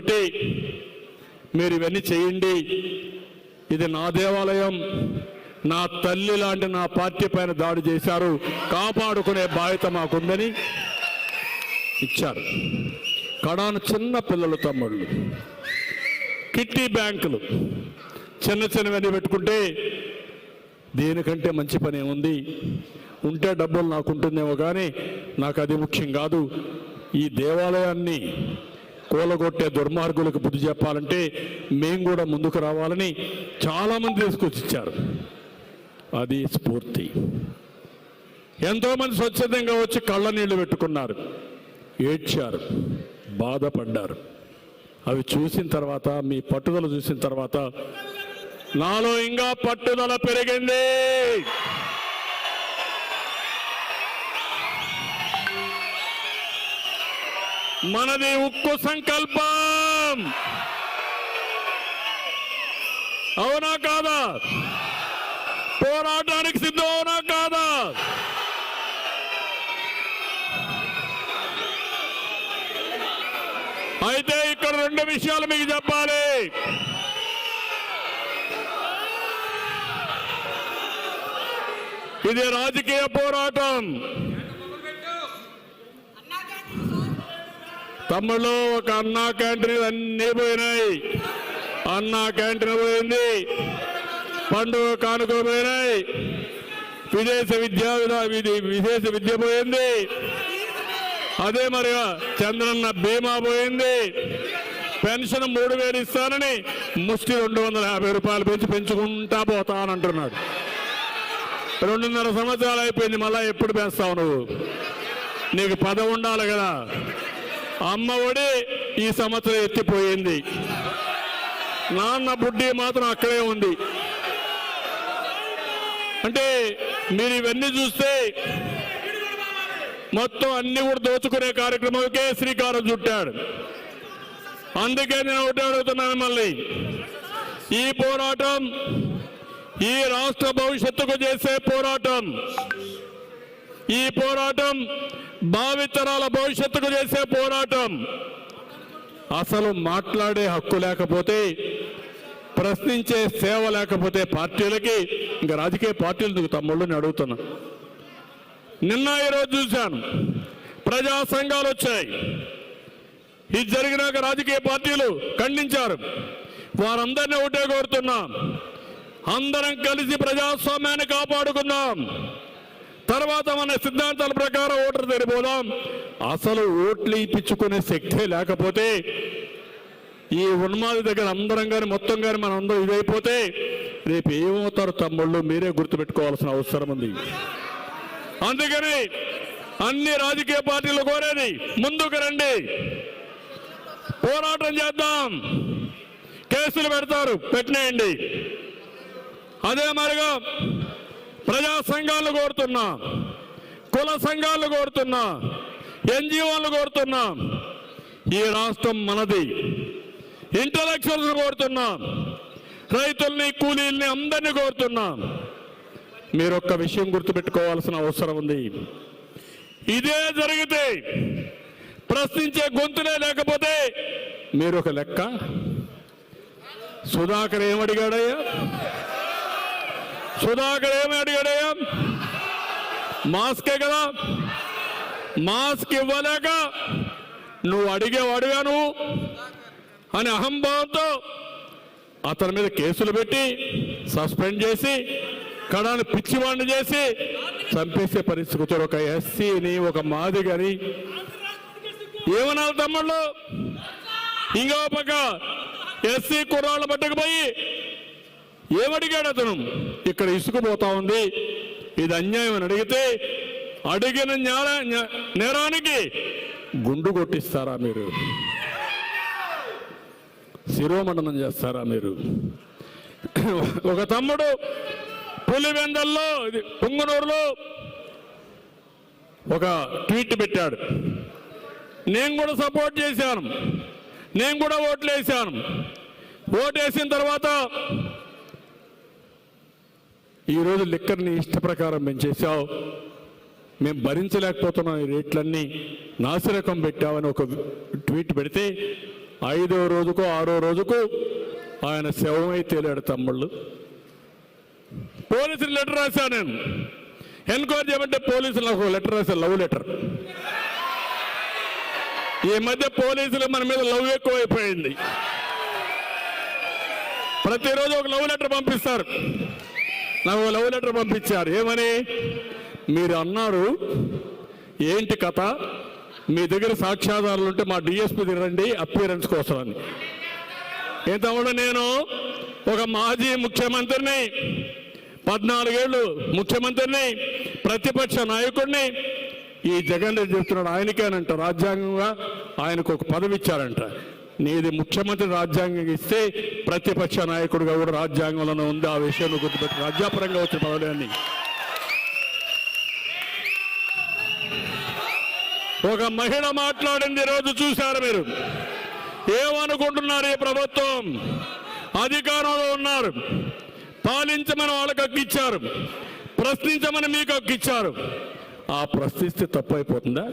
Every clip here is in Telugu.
పెట్టి మీరు ఇవన్నీ చేయండి. ఇది నా దేవాలయం. నా తల్లి లాంటి నా పార్టీ పైన దాడి చేశారు. కాపాడుకునే బాధ్యత మాకుందని ఇచ్చారు. కడాను చిన్న పిల్లలు తమ్ముళ్ళు. కిట్టి బ్యాంకులు. చిన్న చిన్నవన్నీ పెట్టుకుంటే దేనికంటే మంచి పని ఏముంది? ఉంటే డబ్బులు నాకు ఉంటుందేమో కానీ నాకు అది ముఖ్యం కాదు. ఈ దేవాలయాన్ని కూలగొట్టే దుర్మార్గులకు బుద్ధి చెప్పాలంటే మేము కూడా ముందుకు రావాలని చాలామంది తీసుకొచ్చి ఇచ్చారు అది స్ఫూర్తి. ఎంతోమంది స్వచ్ఛందంగా వచ్చి కళ్ళ నీళ్ళు పెట్టుకున్నారు. ఏడ్చారు. బాధపడ్డారు. అవి చూసిన తర్వాత మీ పట్టుదల చూసిన తర్వాత నాలో ఇంకా పట్టుదల పెరిగింది. మనది ఉక్కు సంకల్పం. అవునా కాదా? పోరాటానికి సిద్ధం అవునా కాదా? అయితే ఇక్కడ రెండు విషయాలు మీకు చెప్పాలి. ఇది రాజకీయ పోరాటం. తమ్ముళ్ళు ఒక అన్నా క్యాంటీన్ అన్నీ పోయినాయి. అన్నా క్యాంటీన్ పోయింది. పండుగ కానుక పోయినాయి. విదేశ విద్యా విదేశ విద్య పోయింది. అదే మరి చంద్రన్న బీమా పోయింది. పెన్షన్ మూడు వేలు ఇస్తానని ముష్టి రెండు వందల యాభై రూపాయలు పెంచి పెంచుకుంటా పోతానంటున్నాడు. రెండున్నర సంవత్సరాలు అయిపోయింది మళ్ళీ ఎప్పుడు పెంచావు నువ్వు? నీకు పదవి ఉండాలి కదా. అమ్మ ఒడి ఈ సంవత్సరం ఎత్తిపోయింది. నాన్న బుడ్డి మాత్రం అక్కడే ఉంది. అంటే మీరు ఇవన్నీ చూస్తే మొత్తం అన్ని కూడా దోచుకునే కార్యక్రమంకే శ్రీకారం చుట్టాడు. అందుకే నేను ఒకటి అడుగుతున్నాను మళ్ళీ. ఈ పోరాటం ఈ రాష్ట్ర భవిష్యత్తుకు చేసే పోరాటం ఈ పోరాటం భావితరాల భవిష్యత్తుకు చేసే పోరాటం. అసలు మాట్లాడే హక్కు లేకపోతే ప్రశ్నించే సేవ లేకపోతే పార్టీలకి ఇంకా రాజకీయ పార్టీలు నీకు తమ్ముళ్ళని అడుగుతున్నా. నిన్న ఈరోజు చూశాను ప్రజా సంఘాలు వచ్చాయి. ఇది జరిగినాక రాజకీయ పార్టీలు ఖండించారు. వారందరినీ ఒకటే కోరుతున్నాం. అందరం కలిసి ప్రజాస్వామ్యాన్ని కాపాడుకుందాం. తర్వాత మన సిద్ధాంతాల ప్రకారం ఓటర్ తెరిపోదాం అసలు ఓట్లు ఇప్పించుకునే శక్తే లేకపోతే ఈ ఉన్మాది దగ్గర అందరం కానీ మొత్తం కానీ మనం అందరం ఇదైపోతే రేపు ఏమవుతారు తమ్ముళ్ళు? మీరే గుర్తుపెట్టుకోవాల్సిన అవసరం ఉంది. అందుకని అన్ని రాజకీయ పార్టీలు కోరేది ముందుకు రండి. పోరాటం చేద్దాం. కేసులు పెడతారు పెట్టినేయండి. అదే మరిగా ప్రజా సంఘాలు కోరుతున్నా కుల సంఘాలు కోరుతున్నా ఎన్జిఓలు కోరుతున్నా ఈ రాష్ట్రం మనది. ఇంటలెక్చువల్స్ కోరుతున్నా రైతుల్ని కూలీల్ని అందరినీ కోరుతున్నా. మీరు ఒక్క విషయం గుర్తుపెట్టుకోవాల్సిన అవసరం ఉంది. ఇదే జరిగితే ప్రశ్నించే గొంతులే లేకపోతే మీరు ఒక లెక్క? సుధాకర్ ఏమడిగాడయ్యా? సుధాకర్ ఏమి అడిగాడయ్యా మాస్కే కదా మాస్క్ ఇవ్వలేక నువ్వు అడిగేవాడుగా నువ్వు అని అహంభావంతో అతని మీద కేసులు పెట్టి సస్పెండ్ చేసి కడాన్ని పిచ్చివాడిని చేసి చంపేసే పరిస్థితి వచ్చారు ఒక ఎస్సీని ఒక మాదిగని ఏమన్నారు తమ్ముళ్ళు ఇంకో పక్క ఎస్సీ కుర్రాళ్ళు పట్టుకుపోయి ఏమడిగాడు అతను? ఇక్కడ ఇసుక పోతా ఉంది. ఇది అన్యాయం అని అడిగితే అడిగిన నేరానికి గుండు కొట్టిస్తారా మీరు? శిరోమండనం చేస్తారా మీరు? ఒక తమ్ముడు పులివెందల్లో ఇది పుంగనూరులో ఒక ట్వీట్ పెట్టాడు. నేను కూడా సపోర్ట్ చేశాను. నేను కూడా ఓట్లు వేసాను ఓటేసిన తర్వాత ఈరోజు లిక్కర్ని ఇష్ట ప్రకారం పెంచేశావు మేము భరించలేకపోతున్నాం ఈ రేట్లన్నీ. నాసిరకం పెట్టావని ఒక ట్వీట్ పెడితే ఐదో రోజుకు ఆరో రోజుకు ఆయన శవమై తేలాడు తమ్ముళ్ళు. పోలీసులు లెటర్ రాశాను నేను. ఎన్క్వైరీ చేయమంటే పోలీసులు నాకు ఒక లెటర్ రాశారు లవ్ లెటర్. ఈ మధ్య పోలీసులు మన మీద లవ్ ఎక్కువైపోయింది. ప్రతిరోజు ఒక లవ్ లెటర్ పంపిస్తారు. నాకు లవ్ లెటర్ పంపించారు. ఏమని? మీరు అన్నారు ఏంటి కథ? మీ దగ్గర సాక్ష్యాధారాలు ఉంటే మా డిఎస్పీ రండి అపియరెన్స్ కోసం అని. ఇంతకుముందు నేను? ఒక మాజీ ముఖ్యమంత్రిని పద్నాలుగేళ్ళు ముఖ్యమంత్రిని ప్రతిపక్ష నాయకుడిని ఈ జగన్ రెడ్డి చెప్తున్నాడు ఆయనకేనంట రాజ్యాంగంగా ఆయనకు ఒక పదవి ఇచ్చారంట నీది ముఖ్యమంత్రి రాజ్యాంగం ఇస్తే ప్రతిపక్ష నాయకుడిగా కూడా రాజ్యాంగంలోనే ఉంది. ఆ విషయాన్ని గుర్తుపెట్టి. రాజ్యాపరంగా వచ్చిన పదవి ఒక మహిళ మాట్లాడింది ఈరోజు చూశారు మీరు? ఏమనుకుంటున్నారు ఈ ప్రభుత్వం? అధికారంలో ఉన్నారు. పాలించమని వాళ్ళకి హక్కిచ్చారు ప్రశ్నించమని మీకు హక్కిచ్చారు ఆ ప్రశ్నిస్తే తప్పైపోతుందా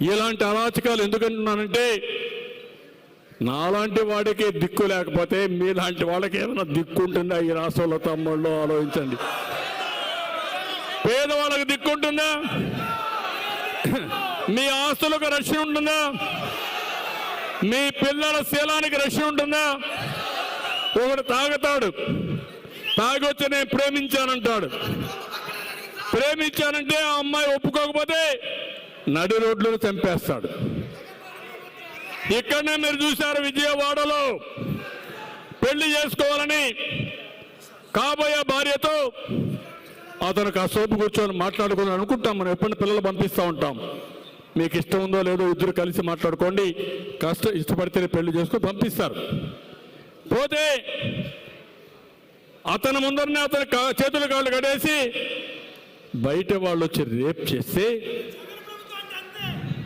ఇలాంటి అరాచకాలు ఎందుకంటున్నానంటే నాలాంటి వాడికి దిక్కు లేకపోతే మీలాంటి వాళ్ళకి ఏమైనా దిక్కు ఉంటుందా? ఈ రాష్ట్రంలో తమ్ముళ్ళు ఆలోచించండి. పేదవాళ్ళకి దిక్కుంటుందా మీ ఆస్తులకు రక్షణ ఉంటుందా? మీ పిల్లల శీలానికి రక్షణ ఉంటుందా? ఒకడు తాగుతాడు. తాగొచ్చి నేను ప్రేమించానంటాడు. ప్రేమించానంటే ఆ అమ్మాయి ఒప్పుకోకపోతే నడి రోడ్లను చంపేస్తాడు. ఇక్కడనే మీరు చూశారు విజయవాడలో. పెళ్ళి చేసుకోవాలని కాబోయే భార్యతో అతను కాసేపు కూర్చొని మాట్లాడుకుని అనుకుంటాం. మనం ఎప్పుడు పిల్లలు పంపిస్తూ ఉంటాం. మీకు ఇష్టం ఉందో లేదో ఇద్దరు కలిసి మాట్లాడుకోండి. కష్టం ఇష్టపడితేనే పెళ్ళి చేసుకుని పంపిస్తారు. పోతే అతని ముందరనే అతని కా- చేతులు కాళ్ళు కడేసి బయట వాళ్ళు వచ్చి రేప్ చేస్తే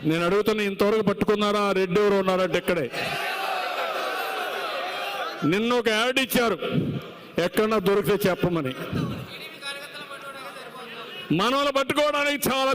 నేను అడుగుతున్నా ఇంతవరకు పట్టుకున్నారా? రెడ్డి ఎవరు ఉన్నారంటే ఇక్కడే. నిన్న ఒక యాడ్ ఇచ్చారు. ఎక్కడన్నా దొరికితే చెప్పమని. మనవలు పట్టుకోవడానికి చాలా